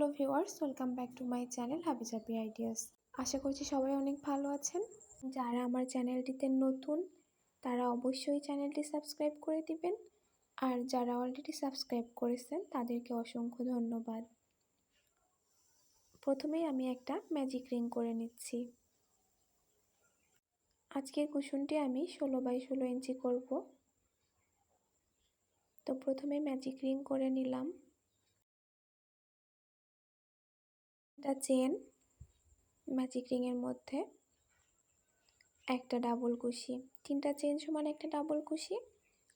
Hello viewers, welcome back to my channel হাবিজাবি ideas. আশা করছি সবাই অনেক ভালো আছেন। যারা আমার চ্যানেলটিতে নতুন, তারা অবশ্যই চ্যানেলটি সাবস্ক্রাইব করে দিবেন। আর যারা অলরেডি সাবস্ক্রাইব করেছেন, তাদেরকে অসংখ্য ধন্যবাদ। প্রথমেই আমি একটা ম্যাজিক রিং করে নিচ্ছি। আজকের কুশনটি আমি ষোলো বাই ষোলো ইঞ্চি করব। তো প্রথমে ম্যাজিক রিং করে নিলাম। একটা চেন ম্যাজিক রিংয়ের মধ্যে একটা ডাবল কুশি। তিনটা চেন সমান একটা ডাবল কুশি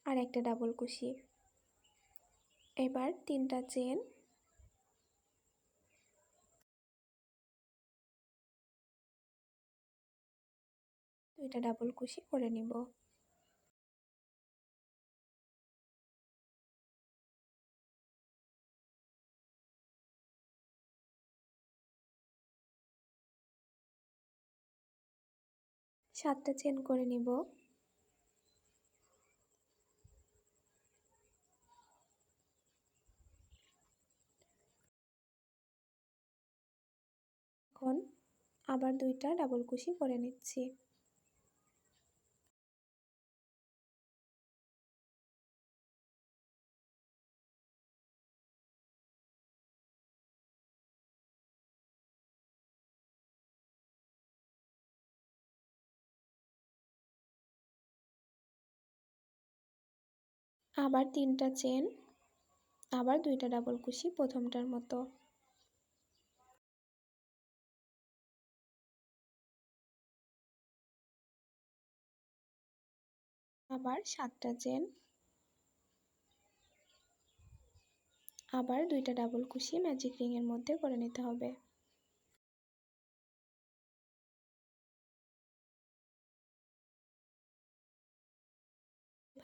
আর একটা ডাবল কুশি। এবার তিনটা চেন দুইটা ডাবল কুশি করে নিব। সাতটা চেন করে নিব। এখন আবার দুইটা ডাবল কুশি করে নিচ্ছি। আবার তিনটা চেন, আবার দুইটা ডাবল কুশি প্রথমটার মতো। আবার সাতটা চেন, আবার দুইটা ডাবল কুশি ম্যাজিক রিংয়ের মধ্যে করে নিতে হবে।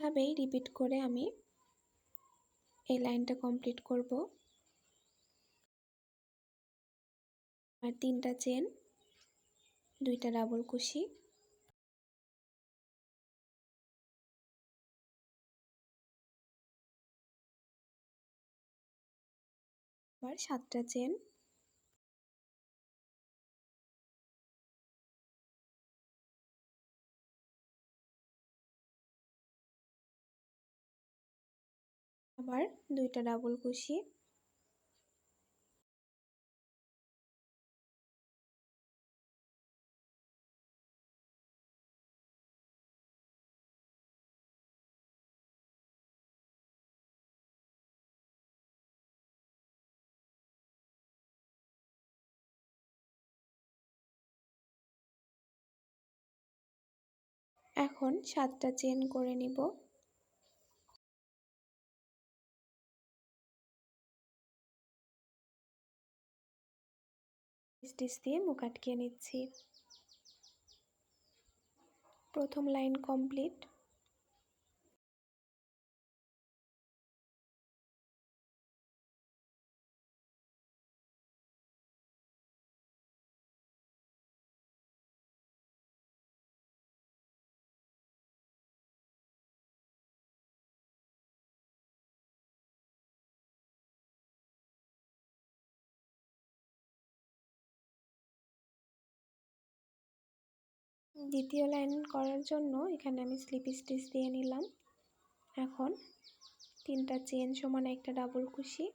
এভাবেই রিপিট করে আমি এই লাইনটা কমপ্লিট করব। আর তিনটা চেন দুইটা ডাবল কুশি। আবার সাতটা চেন আবার দুইটা ডাবল কুশি এখন সাতটা চেন করে নিব। স্টিচ দিয়ে মুখ আটকিয়ে নিচ্ছি। প্রথম লাইন কমপ্লিট দ্বিতীয় লাইন করার জন্য এখানে আমি স্লিপ স্টিচ দিয়ে নিলাম। এখন তিনটা চেন সমান একটা ডাবল কুশি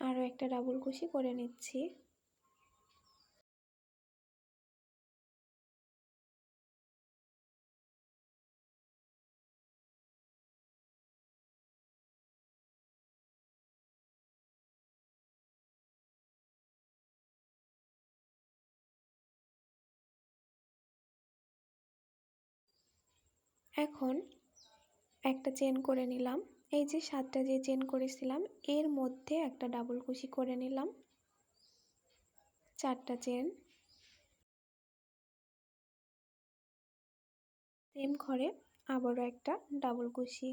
আরও একটা ডাবল কুশি করে নিচ্ছি। এখন একটা চেন করে নিলাম। এই যে সাতটা যে চেন করেছিলাম, এর মধ্যে একটা ডাবল কুশি করে নিলাম। চারটা চেন সেম ঘরে আবারও একটা ডাবল কুশি।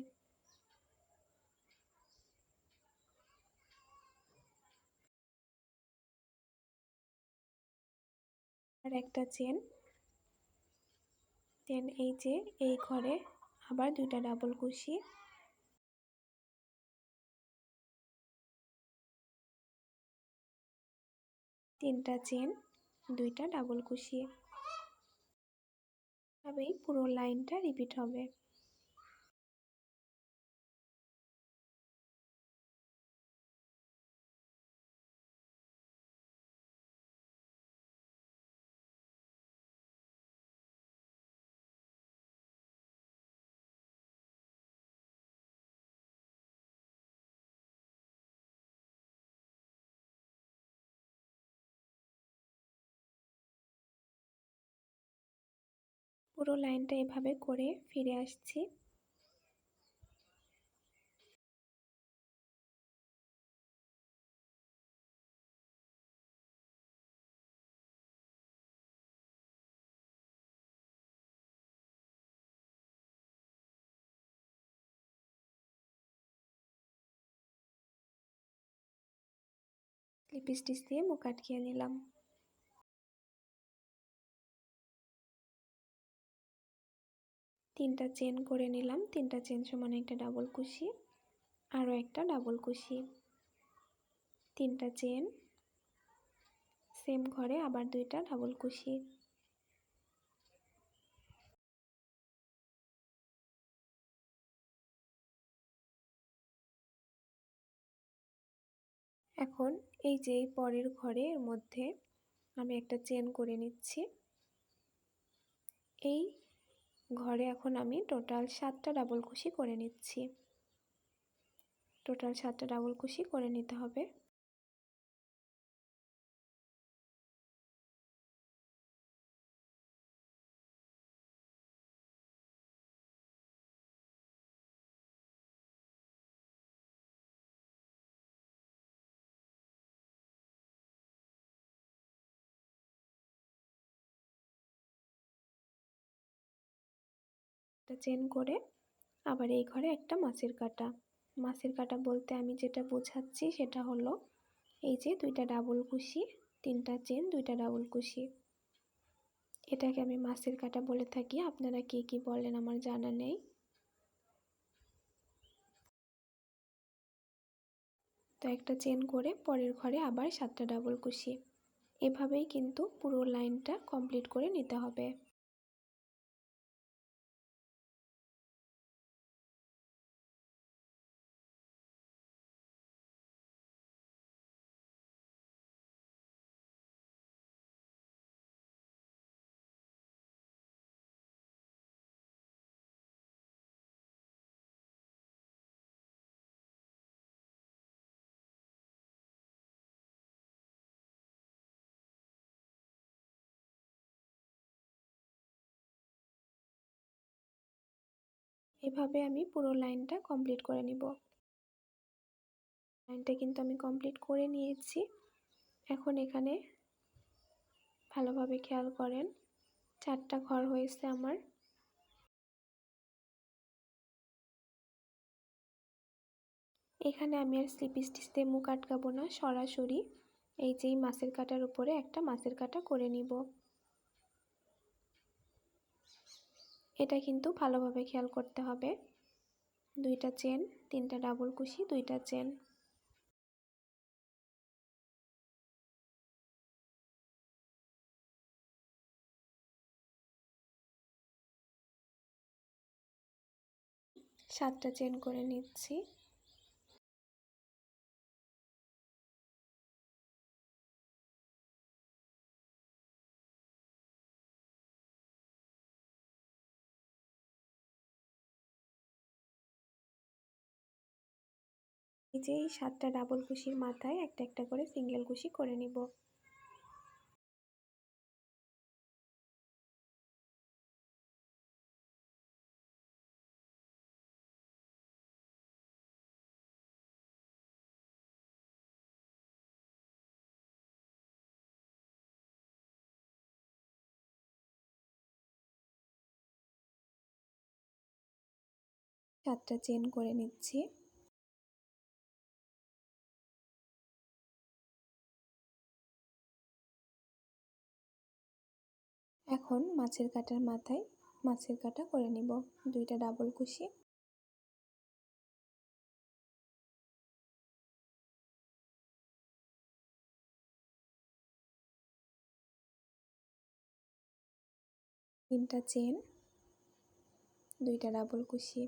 আর একটা চেন দেন এই যে, এই ঘরে আবার দুইটা ডাবল কুশি তিনটা চেন, দুইটা ডাবল কুশি এভাবেই পুরো লাইনটা রিপিট হবে। পুরো লাইনটা এভাবে করে ফিরে আসছি। লিপস্টিক দিয়ে মুখ আটকিয়ে নিলাম। তিনটা চেন করে নিলাম। তিনটা চেন সমান একটা ডাবল কুশি আরও একটা ডাবল কুশি। তিনটা চেন সেম ঘরে আবার দুইটা ডাবল কুশি। এখন এই যে পরের ঘরের মধ্যে আমি একটা চেন করে নিচ্ছি। এই ঘরে এখন আমি টোটাল সাতটা ডাবল কুশি করে নিচ্ছি। টোটাল সাতটা ডাবল কুশি করে নিতে হবে। চেন করে আবার এই ঘরে একটা মাছের কাটা। মাছের কাটা বলতে আমি যেটা বোঝাচ্ছি সেটা হলো এই যে দুইটা ডাবল কুশি, তিনটা চেন দুইটা ডাবল কুশি। এটাকে আমি মাছের কাটা বলে থাকি। আপনারা কে কি বলেন আমার জানা নেই। তো একটা চেন করে পরের ঘরে আবার সাতটা ডাবল কুশি। এভাবেই কিন্তু পুরো লাইনটা কমপ্লিট করে নিতে হবে। এভাবে আমি পুরো লাইনটা কমপ্লিট করে নিব? লাইনটা কিন্তু আমি কমপ্লিট করে নিয়েছি। এখন এখানে ভালোভাবে খেয়াল করেন, চারটা ঘর হয়েছে আমার। এখানে আমি আর স্লিপ স্টিচ দিয়ে মুখ আটকাবো না, সরাসরি। এই যেই মাছের কাটার উপরে একটা মাছের কাটা করে নিব। এটা কিন্তু ভালোভাবে খেয়াল করতে হবে। দুইটা চেন, তিনটা ডাবল কুশি, দুইটা চেন। সাতটা চেন করে নিচ্ছি। এই যে এই সাতটা ডাবল কুশির মাথায় একটা একটা করে সিঙ্গেল কুশি করে নিব। সাতটা চেন করে নিচ্ছি। এখন মাছের কাটার মাথায় মাছের কাটা করে নিব। দুইটা ডাবল কুশি। তিনটা চেন। দুইটা ডাবল কুশি।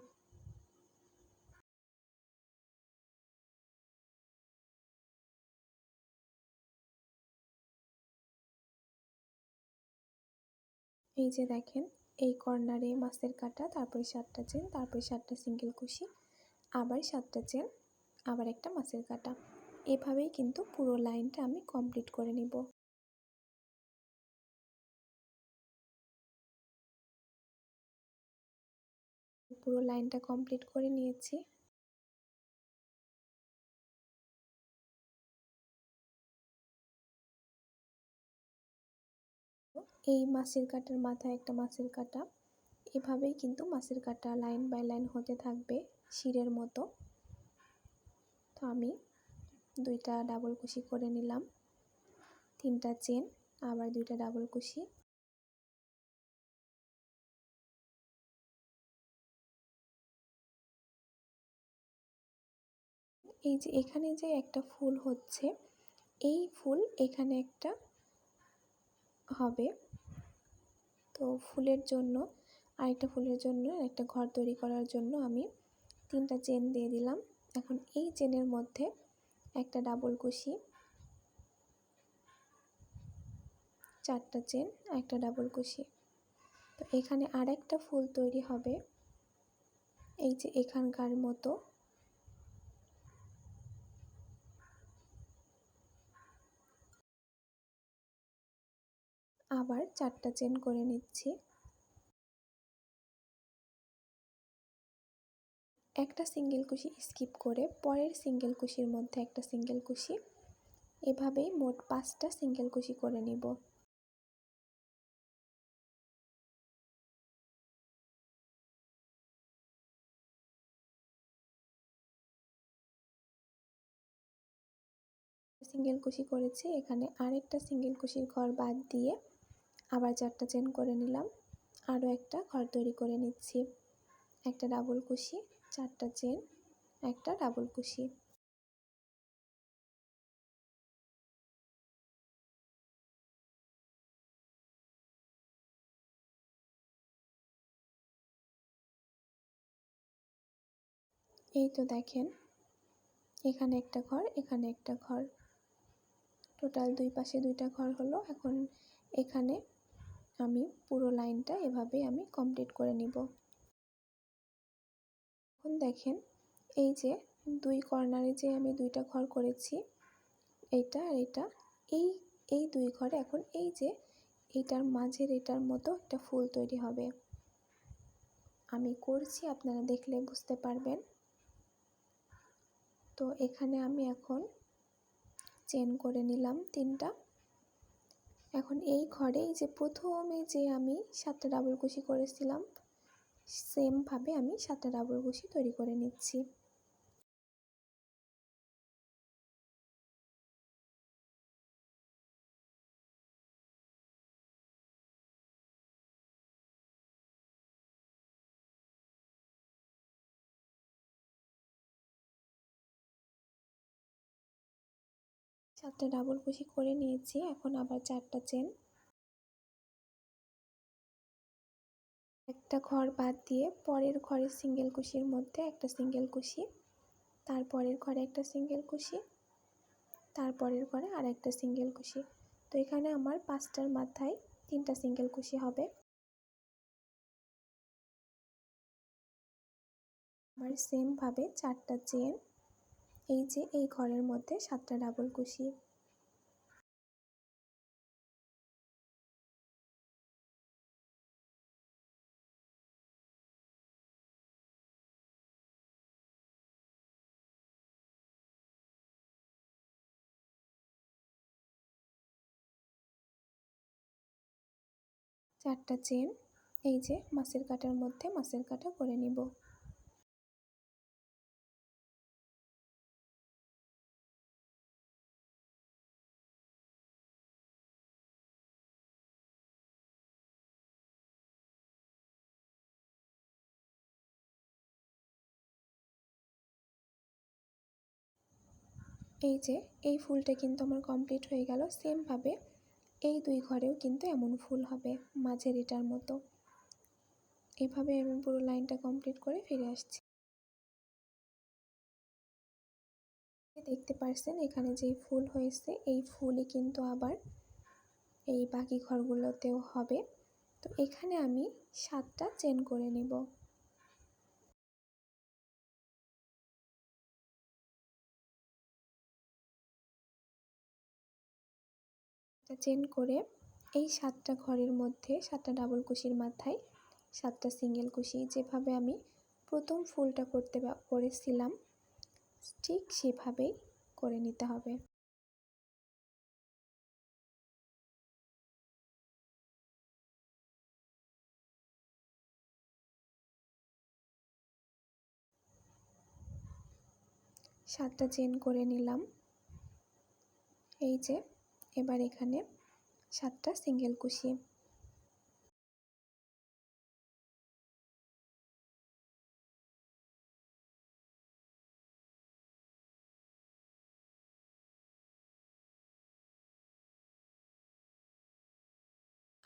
এই যে দেখেন, এই কর্নারে মাছের কাটা, তারপরে সাতটা চেন, তারপরে সাতটা সিঙ্গেল কুশি, আবার সাতটা চেন, আবার একটা মাছের কাটা। এভাবেই কিন্তু পুরো লাইনটা আমি কমপ্লিট করে নিব। পুরো লাইনটা কমপ্লিট করে নিয়েছি। এই মাছের কাটার মাথায় একটা মাছের কাটা। এভাবেই কিন্তু মাছের কাটা লাইন বাই লাইন হতে থাকবে শিরের মতো। তো আমি দুইটা ডাবল কুশি করে নিলাম। তিনটা চেন, আবার দুইটা ডাবল কুশি। এই যে এখানে যে একটা ফুল হচ্ছে, এই ফুল এখানে একটা হবে। তো ফুলের জন্য, আরেকটা ফুলের জন্য, একটা ঘর তৈরি করার জন্য আমি তিনটা চেন দিয়ে দিলাম। এখন এই চেনের মধ্যে একটা ডাবল কুশি, চারটা চেন, একটা ডাবল কুশি। তো এখানে আরেকটা ফুল তৈরি হবে। এই যে এখানকার মতো আবার চারটা চেন করে নিচ্ছি। একটা সিঙ্গেল কুশি স্কিপ করে পরের সিঙ্গেল কুশির মধ্যে একটা সিঙ্গেল কুশি। এভাবেই মোট পাঁচটা সিঙ্গেল কুশি করে নিব। সিঙ্গেল কুশি করেছি, এখানে আরেকটা সিঙ্গেল কুশির ঘর বাদ দিয়ে আবার চারটা চেন করে নিলাম। আরও একটা ঘর তৈরি করে নিচ্ছি। একটা ডাবল কুশি, চারটা চেন একটা ডাবল কুশি। এই তো দেখেন, এখানে একটা ঘর, এখানে একটা ঘর। টোটাল দুই পাশে দুইটা ঘর হলো। এখন এখানে আমি পুরো লাইনটা এভাবে আমি কমপ্লিট করে নিব। এখন দেখেন, এই যে দুই কর্নারে যে আমি দুইটা ঘর করেছি, এইটা আর এটা এই এই দুই ঘরে এখন এই যে এইটার মাঝের এটার মতো একটা ফুল তৈরি হবে। আমি করছি, আপনারা দেখলে বুঝতে পারবেন। তো এখানে আমি এখন চেন করে নিলাম তিনটা। এখন এই ঘরে যে প্রথমে যে আমি সাতটা ডাবল কুশি করেছিলাম, সেমভাবে আমি সাতটা ডাবল কুশি তৈরি করে নিচ্ছি। সাতটা ডাবল কুশি করে নিয়েছি, এখন আবার চারটা চেন একটা ঘর বাদ দিয়ে পরের ঘরে সিঙ্গেল কুশির মধ্যে একটা সিঙ্গেল কুশি তারপরের ঘরে একটা সিঙ্গেল কুশি তারপরের ঘরে আর একটা সিঙ্গেল কুশি তো এখানে আমার পাঁচটার মাথায় তিনটা সিঙ্গেল কুশি হবে। আমার সেমভাবে চারটা চেন এই যে এই ঘরের মধ্যে সাতটা ডাবল কুশি। চারটা চেন এই যে মাছের কাটার মধ্যে মাছের কাটা করে নিব। এই যে, এই ফুলটা কিন্তু আমার কমপ্লিট হয়ে গেল। সেমভাবে এই দুই ঘরেও কিন্তু এমন ফুল হবে মাঝের এটার মতো। এভাবে আমি পুরো লাইনটা কমপ্লিট করে ফিরে আসছি। দেখতে পারছেন এখানে যে ফুল হয়েছে, এই ফুলই কিন্তু আবার এই বাকি ঘরগুলোতেও হবে। তো এখানে আমি সাতটা চেন করে নিব। চেন করে এই সাতটা ঘরের মধ্যে, সাতটা ডাবল কুশির মাথায়, সাতটা সিঙ্গেল কুশি যেভাবে আমি প্রথম ফুলটা করতে করেছিলাম, ঠিক সেভাবেই করে নিতে হবে। সাতটা চেন করে নিলাম। এই যে এবার এখানে সাতটা সিঙ্গেল কুশি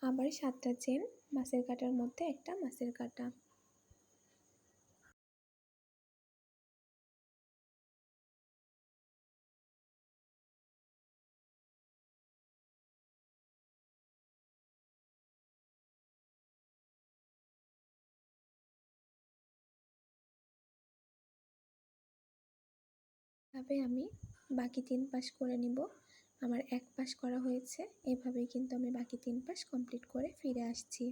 আবার সাতটা চেন মাছের কাটার মধ্যে একটা মাছের কাটা। এভাবে আমি বাকি তিন পাশ করে নিব। আমার এক পাশ করা হয়েছে, এভাবেই কিন্তু আমি বাকি তিন পাশ কমপ্লিট করে ফিরে আসছি।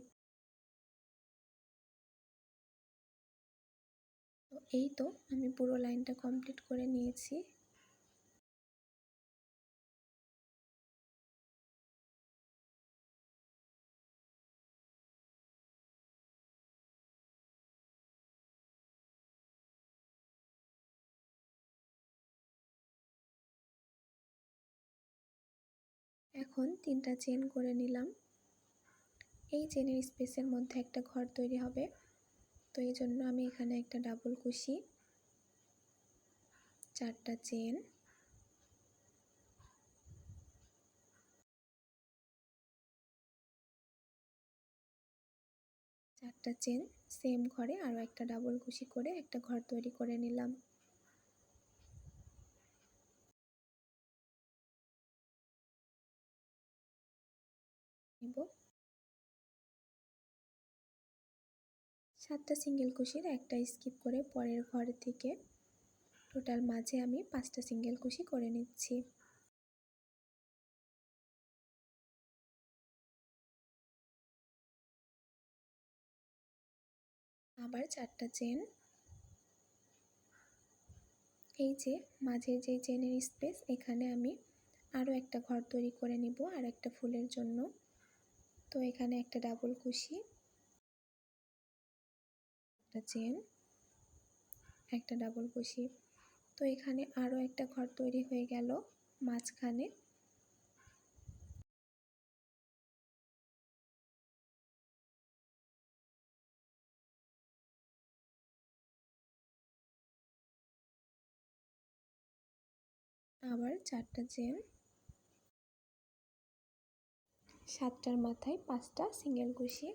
এই তো আমি পুরো লাইনটা কমপ্লিট করে নিয়েছি। এখন তিনটা চেন করে নিলাম। এই চেনের স্পেসের মধ্যে একটা ঘর তৈরি হবে। তো এই জন্য আমি এখানে একটা ডাবল কুশি, চারটা চেন চারটা চেন সেম ঘরে আরও একটা ডাবল কুশি করে একটা ঘর তৈরি করে নিলাম। সাতটা সিঙ্গেল কুশির একটা স্কিপ করে পরের ঘর থেকে। টোটাল মাঝে আমি পাঁচটা সিঙ্গেল কুশি করে নিচ্ছি। আবার চারটা চেন এই যে মাঝের যে চেনের স্পেস এখানে আমি আরও একটা ঘর তৈরি করে নিব আর একটা ফুলের জন্য। তো এখানে একটা ডাবল কুশি একটা চেন একটা ডাবল কুশি তো এখানে আরও একটা ঘর তৈরি হয়ে গেল মাঝখানে। আবার চারটা চেন সাতটার মাথায় পাঁচটা সিঙ্গেল কুশি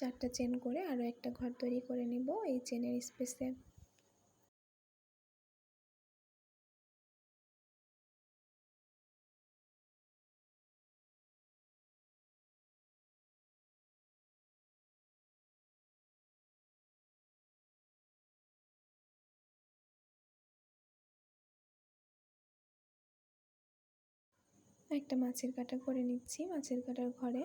চারটা চেন করে আরও একটা ঘর তৈরি করে নিব এই চেনের স্পেসে। একটা মাছের কাটা করে নিচ্ছি, মাছের কাটার ঘরে।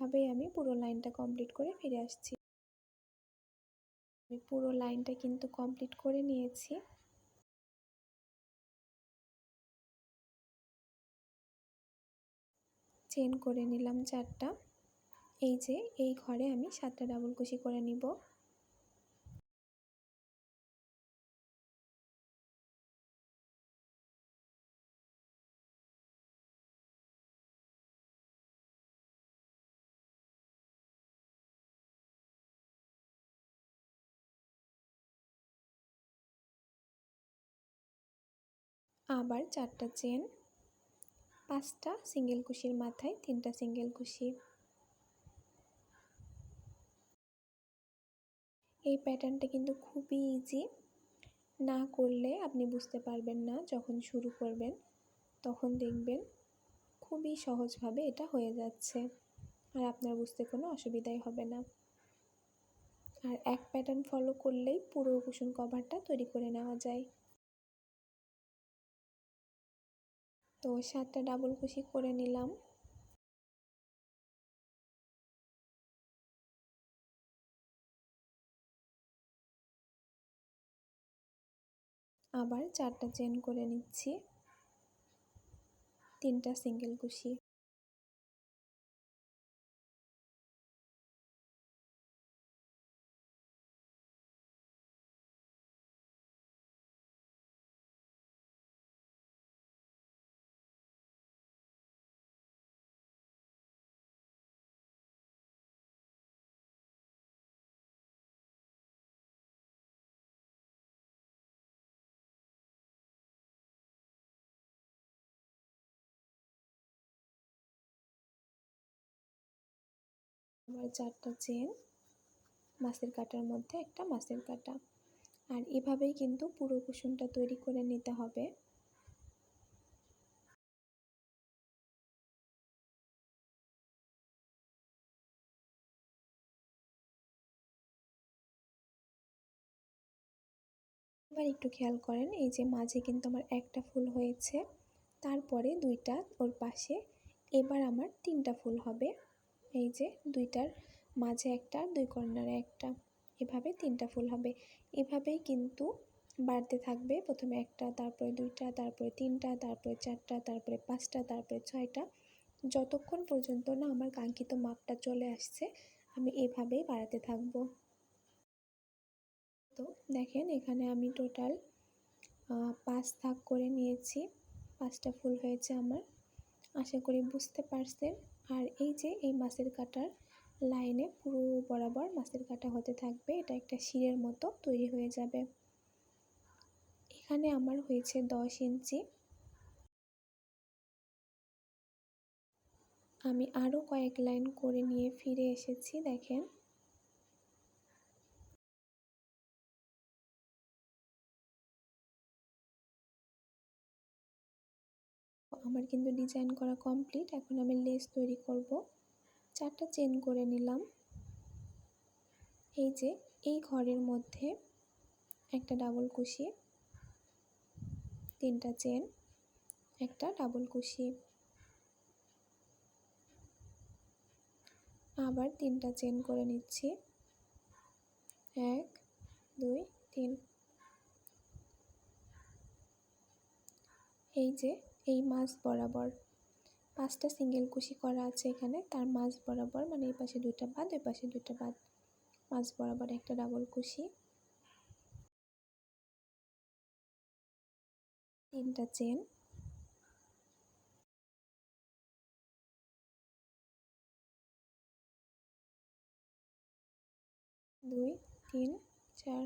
এভাবেই আমি পুরো লাইনটা কমপ্লিট করে ফিরে আসছি। আমি পুরো লাইনটা কিন্তু কমপ্লিট করে নিয়েছি। চেন করে নিলাম চারটা। এই যে, এই ঘরে আমি সাতটা ডাবল কুশি করে নিব। আবার চারটা চেন, পাঁচটা সিঙ্গেল কুশির মাথায়, তিনটা সিঙ্গেল কুশি। এই প্যাটার্নটা কিন্তু খুবই ইজি না করলে আপনি বুঝতে পারবেন না যখন শুরু করবেন, তখন দেখবেন খুবই সহজভাবে এটা হয়ে যাচ্ছে। আর আপনার বুঝতে কোনো অসুবিধাই হবে না। আর এক প্যাটার্ন ফলো করলেই পুরো কুশন কভারটা তৈরি করে নেওয়া যায়। তো সাতটা ডাবল কুশি করে নিলাম। আবার চারটা চেন করে নিচ্ছি। তিনটা সিঙ্গেল কুশি আবার চারটা চেন, মাছের কাটার মধ্যে একটা মাছের কাটা। আর এভাবেই কিন্তু পুরো কুসুমটা তৈরি করে নিতে হবে। এবার একটু খেয়াল করেন, এই যে মাঝে কিন্তু আমার একটা ফুল হয়েছে। তারপরে দুইটা ওর পাশে। এবার আমার তিনটা ফুল হবে। এই যে দুইটার মাঝে একটা, দুই কর্নারে একটা। এভাবে তিনটা ফুল হবে। এভাবেই কিন্তু বাড়তে থাকবে। প্রথমে একটা, তারপরে দুইটা, তারপরে তিনটা, তারপরে চারটা, তারপরে পাঁচটা, তারপরে ছয়টা। যতক্ষণ পর্যন্ত না আমার কাঙ্ক্ষিত মাপটা চলে আসছে, আমি এভাবেই বাড়াতে থাকব। তো দেখেন, এখানে আমি টোটাল পাঁচ থাক করে নিয়েছি। পাঁচটা ফুল হয়েছে আমার। আশা করি বুঝতে পারছেন। আর এই যে এই মাছের কাটার লাইনে পুরো বরাবর মাছের কাটা হতে থাকবে, এটা একটা শিরের মতো তৈরি হয়ে যাবে। এখানে আমার হয়েছে দশ ইঞ্চি। আমি আরও কয়েক লাইন করে নিয়ে ফিরে এসেছি, দেখেন। আমার কিন্তু ডিজাইন করা কমপ্লিট এখন আমি লেস তৈরি করব। চারটা চেন করে নিলাম। এই যে, এই ঘরের মধ্যে একটা ডাবল কুশি, তিনটা চেন একটা ডাবল কুশি। আবার তিনটা চেন করে নিচ্ছি। এক, দুই, তিন। এই যে এই মাছ বরাবর। পাঁচটা সিঙ্গেল কুশি করা আছে এখানে, তার মাছ বরাবর মানে এই পাশে দুইটা বাদ ওই পাশে দুইটা বাদ মাছ বরাবর একটা ডাবল কুশি। তিনটা চেন দুই, তিন, চার।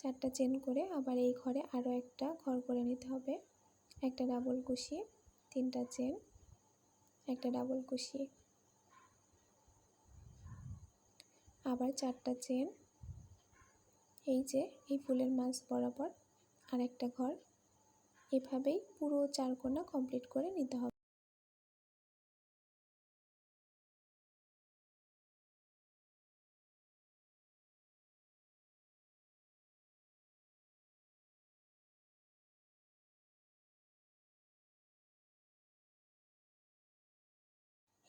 চারটা চেন করে আবার এই ঘরে আরও একটা ঘর করে নিতে হবে। একটা ডাবল কুশি তিনটা চেন, একটা ডাবল কুশি আবার চারটা চেন, এই যে, এই ফুলের মাছ বরাবর আর একটা ঘর। এভাবেই পুরো চার কোনা কমপ্লিট করে নিতে হবে।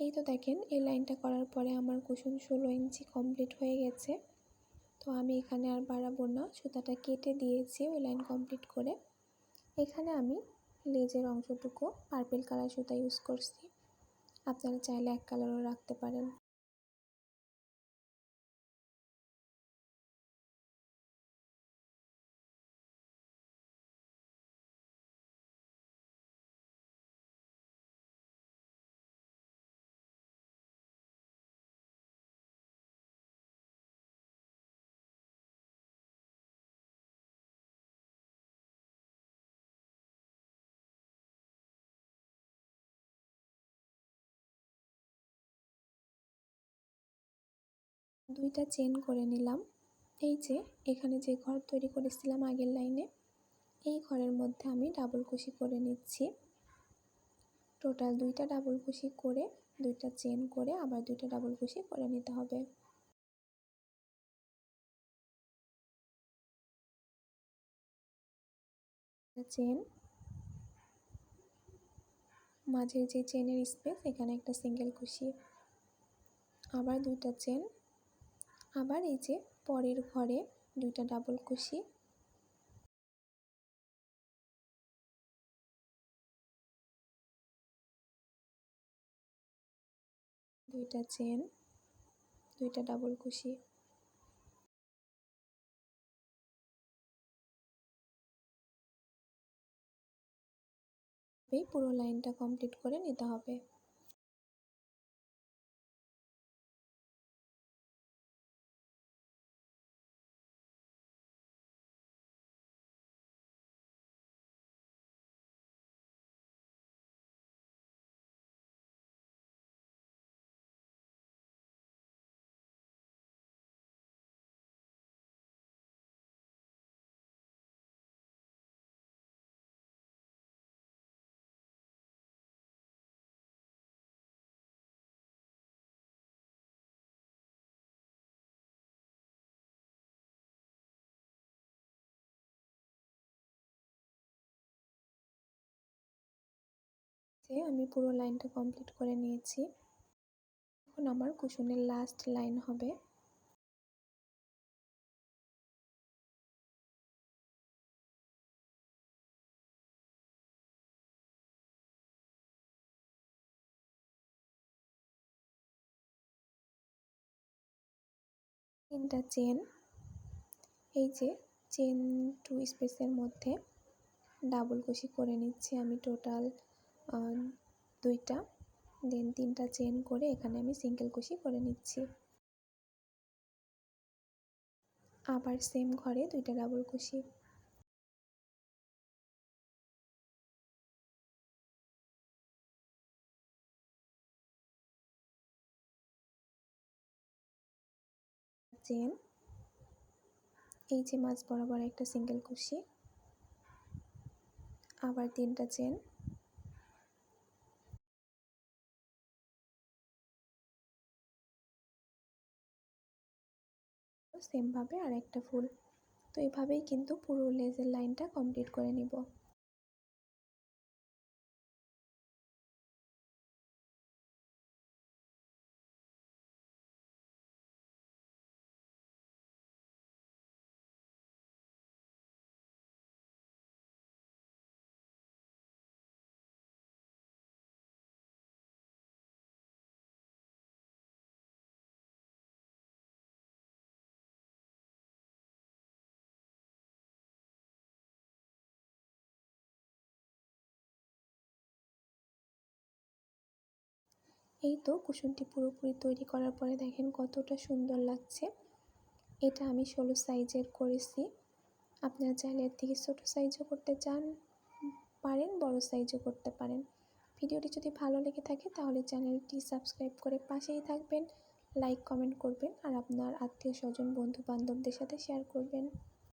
এই তো দেখেন, এই লাইনটা করার পরে আমার কুসুম ষোলো ইঞ্চি কমপ্লিট হয়ে গেছে। তো আমি এখানে আর বাড়াবো না, সুতাটা কেটে দিয়েছি ওই লাইন কমপ্লিট করে। এখানে আমি লেজের অংশটুকু পার্পেল কালার সুতা ইউজ করছি। আপনারা চাইলে এক কালারও রাখতে পারেন। দুইটা চেন করে নিলাম। এই যে, এখানে যে ঘর তৈরি করেছিলাম আগের লাইনে, এই ঘরের মধ্যে আমি ডাবল কুশি করে নিচ্ছি। টোটাল দুইটা ডাবল কুশি করে, দুইটা চেন করে আবার দুইটা ডাবল কুশি করে নিতে হবে। চেন মাঝের যে চেনের স্পেস, এখানে একটা সিঙ্গেল কুশি। আবার দুইটা চেন আবার এই যে পরের ঘরে দুইটা ডাবল কুশি দুইটা চেন দুইটা ডাবল কুশি পুরো লাইনটা কমপ্লিট করে নিতে হবে। আমি পুরো লাইনটা কমপ্লিট করে নিয়েছি। এখন আমার কুশনের লাস্ট লাইন হবে। তিনটা চেন এই যে চেন টু স্পেসের মধ্যে ডাবল কুশি করে নিচ্ছি আমি টোটাল দুইটা দেন তিনটা চেন করে এখানে আমি সিঙ্গেল কুশি করে নিচ্ছি। আবার সেম ঘরে দুইটা ডাবল কুশি। চেন এই যে মাছ বরাবর একটা সিঙ্গেল কুশি। আবার তিনটা চেন সেমভাবে আর একটা ফুল। তো এভাবেই কিন্তু পুরো লেজের লাইনটা কমপ্লিট করে নিব। এই তো কুশনটি পুরোপুরি তৈরি করার পরে দেখেন কতটা সুন্দর লাগছে। এটা আমি ষোলো সাইজের করেছি। আপনারা চাইলে এর থেকে ছোটো সাইজও করতে চান, পারেন, বড় সাইজও করতে পারেন। ভিডিওটি যদি ভালো লেগে থাকে তাহলে চ্যানেলটি সাবস্ক্রাইব করে পাশেই থাকবেন, লাইক, কমেন্ট করবেন আর আপনার আত্মীয় স্বজন বন্ধু বান্ধবদের সাথে শেয়ার করবেন।